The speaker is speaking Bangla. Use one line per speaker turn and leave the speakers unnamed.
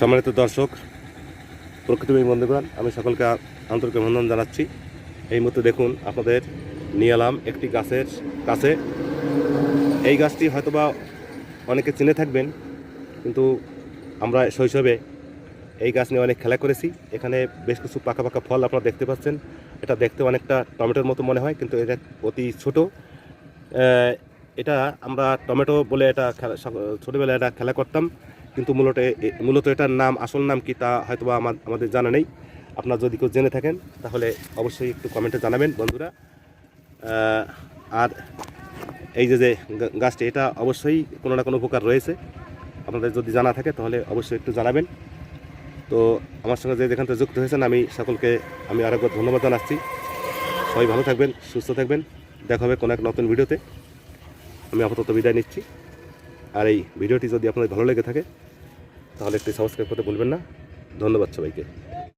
সম্মানিত দর্শক প্রকৃতিপ্রেমী বন্ধুগণ, আমি সকলকে আন্তরিক অভিনন্দন জানাচ্ছি। এই মুহূর্তে দেখুন আপনাদের নিয়ে এলাম একটি গাছের কাছে। এই গাছটি হয়তোবা অনেকে চিনে থাকবেন, কিন্তু আমরা শৈশবে এই গাছ নিয়ে অনেক খেলা করেছি। এখানে বেশ কিছু পাকা পাকা ফল আপনারা দেখতে পাচ্ছেন। এটা দেখতে অনেকটা টমেটোর মতো মনে হয়, কিন্তু এটা অতি ছোট। এটা আমরা টমেটো বলে এটা খেলা ছোটবেলায় এটা খেলা করতাম। কিন্তু মূলত মূলত এটার নাম, আসল নাম কি তা হয়তো বা আমা- আমাদের জানা নেই। আপনারা যদি কেউ জেনে থাকেন, তাহলে অবশ্যই একটু কমেন্টে জানাবেন বন্ধুরা। আর এই যে যে গাছটি, এটা অবশ্যই কোনো না কোনো উপকার রয়েছে। আপনাদের যদি জানা থাকে, তাহলে অবশ্যই একটু জানাবেন। তো আমার সঙ্গে যে যেখান থেকে যুক্ত হয়েছেন, আমি সকলকে, আমি আরেকবার ধন্যবাদ জানাচ্ছি। সবাই ভালো থাকবেন, সুস্থ থাকবেন। দেখা হবে কোনো এক নতুন ভিডিওতে। আমি আপাতত বিদায় নিচ্ছি। আর এই ভিডিওটি যদি আপনাদের ভালো লেগে থাকে, তাহলে একটি সাবস্ক্রাইব করতে ভুলবেন না। ধন্যবাদ সবাইকে।